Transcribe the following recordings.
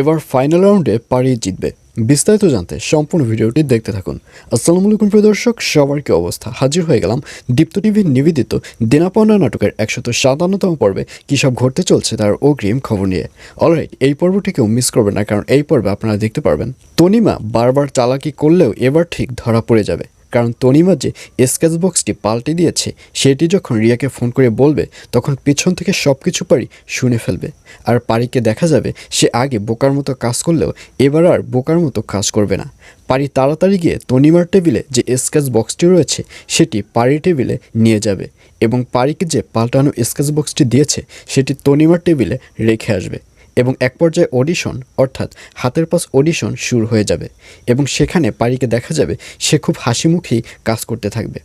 এবার ফাইনাল রাউন্ডে পাড়িয়ে জিতবে। বিস্তারিত জানতে সম্পূর্ণ ভিডিওটি দেখতে থাকুন। আসসালামু আলাইকুম, প্রিয় দর্শক, সবার কি অবস্থা? হাজির হয়ে গেলাম দীপ্ত টিভির নিবেদিত দিনাপনা নাটকের একশত সাতান্নতম পর্বে। কী সব ঘটতে চলছে তার অগ্রিম খবর নিয়ে? অলরাইট এই পর্বটি কেউ মিস করবে না, কারণ এই পর্বে আপনারা দেখতে পারবেন, তনিমা বারবার চালাকি করলেও এবার ঠিক ধরা পড়ে যাবে। কারণ তনিমা যে স্কেচ বক্সটি পাল্টে দিয়েছে, সেটি যখন রিয়াকে ফোন করে বলবে, তখন পেছন থেকে সব কিছু পারি শুনে ফেলবে। আর পারিকে দেখা যাবে, সে আগে বোকার মতো কাজ করলেও এবার আর বোকার মতো কাজ করবে না। পারি তাড়াতাড়ি গিয়ে তনিমার টেবিলে যে স্কেচ বক্সটি রয়েছে, সেটি পারি টেবিলে নিয়ে যাবে এবং পারিকে যে পাল্টানো স্কেচ বক্সটি দিয়েছে, সেটি তনিমার টেবিলে রেখে আসবে। এবং এক পর্যায়ে অডিশন, অর্থাৎ হাতের পাশ অডিশন শুরু হয়ে যাবে এবং সেখানে পারিকে দেখা যাবে সে খুব হাসিমুখী কাজ করতে থাকবে।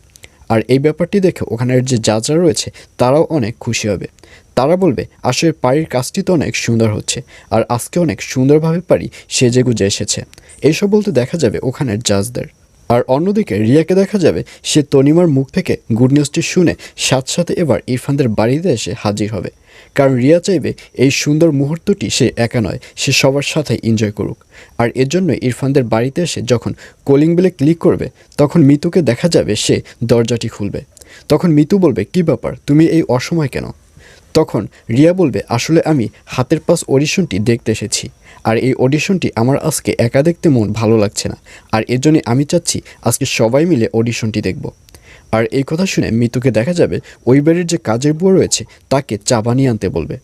আর এই ব্যাপারটি দেখে ওখানের যে যাত্রা রয়েছে তারাও অনেক খুশি হবে। তারা বলবে, আসলে পারির কাজটি তো অনেক সুন্দর হচ্ছে, আর আজকে অনেক সুন্দরভাবে পারি সেজে গুজে এসেছে। এইসব বলতে দেখা যাবে ওখানের জাজদের। আর অন্যদিকে রিয়াকে দেখা যাবে সে তনিমার মুখ থেকে গুড নিউজটি শুনে সাথে সাথে এবার ইরফানদের বাড়িতে এসে হাজির হবে। কারণ রিয়া চাইবে এই সুন্দর মুহূর্তটি সে একা নয়, সে সবার সাথে এনজয় করুক। আর এর জন্য ইরফানদের বাড়িতে এসে যখন কলিং বেলে ক্লিক করবে, তখন মিতুকে দেখা যাবে সে দরজাটি খুলবে। তখন মিতু বলবে, কি ব্যাপার? তুমি এই অসময় কেন? তখন রিয়া বলবে, আসলে আমি হাতের পাস অডিশনটি দেখতে এসেছি। আর এই অডিশনটি আমার আজকে একা দেখতে মন ভালো লাগছে না। আর এর জন্য আমি চাচ্ছি আজকে সবাই মিলে অডিশনটি দেখব। আর এই কথা শুনে মিতুকে দেখা যাবে ওই বাড়ির যে কাজের বুয়া রয়েছে, তাকে চা বানিয়ে আনতে বলবে।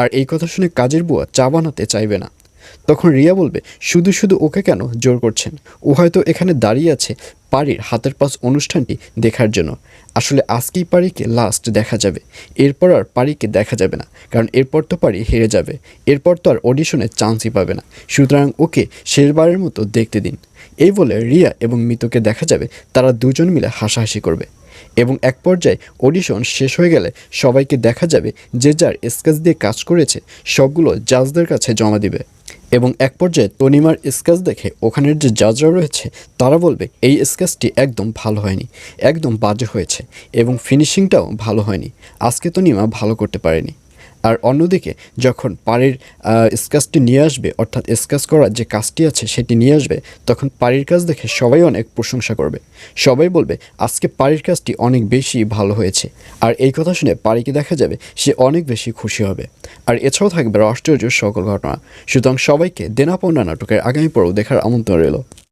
আর এই কথা শুনে কাজের বুয়া চা বানাতে চাইবে না। তখন রিয়া বলবে, শুধু শুধু ওকে কেন জোর করছেন? ও হয়তো এখানে দাঁড়িয়ে আছে পারির হাতের পাস অনুষ্ঠানটি দেখার জন্য। আসলে আজকেই পারিকে লাস্ট দেখা যাবে। এরপর আর পারিকে দেখা যাবে না, কারণ এরপর তো পারি হেরে যাবে। এরপর তো আর অডিশনে চান্সই পাবে না। সুতরাং ওকে শেষবারের মতো দেখতে দিন। এই বলে রিয়া এবং মিতুকে দেখা যাবে, তারা দুজন মিলে হাসাহাসি করবে। এবং এক পর্যায়ে অডিশন শেষ হয়ে গেলে সবাইকে দেখা যাবে যে যার স্কেচ দিয়ে কাজ করেছে, সবগুলো জাজদের কাছে জমা দিবে। এবং এক পর্যায়ে তনিমার স্কেচ দেখে ওখানের যে জাজরা রয়েছে, তারা বলবে, এই স্কেচটি একদম ভালো হয়নি, একদম বাজে হয়েছে এবং ফিনিশিংটাও ভালো হয়নি। আজকে তনিমা ভালো করতে পারেনি। আর অন্যদিকে যখন পাড়ির স্কেচটি নিয়ে আসবে, অর্থাৎ স্কেচ করার যে কাজটি আছে সেটি নিয়ে আসবে, তখন পাড়ির কাজ দেখে সবাই অনেক প্রশংসা করবে। সবাই বলবে, আজকে পাড়ির কাজটি অনেক বেশি ভালো হয়েছে। আর এই কথা শুনে পাড়িকে দেখা যাবে? সে অনেক বেশি খুশি হবে। আর এছাড়াও থাকবে আশ্চর্য সকল ঘটনা। সুতরাং সবাইকে দেনাপন্না নাটকের আগামী পর্ব দেখার আমন্ত্রণ রইল।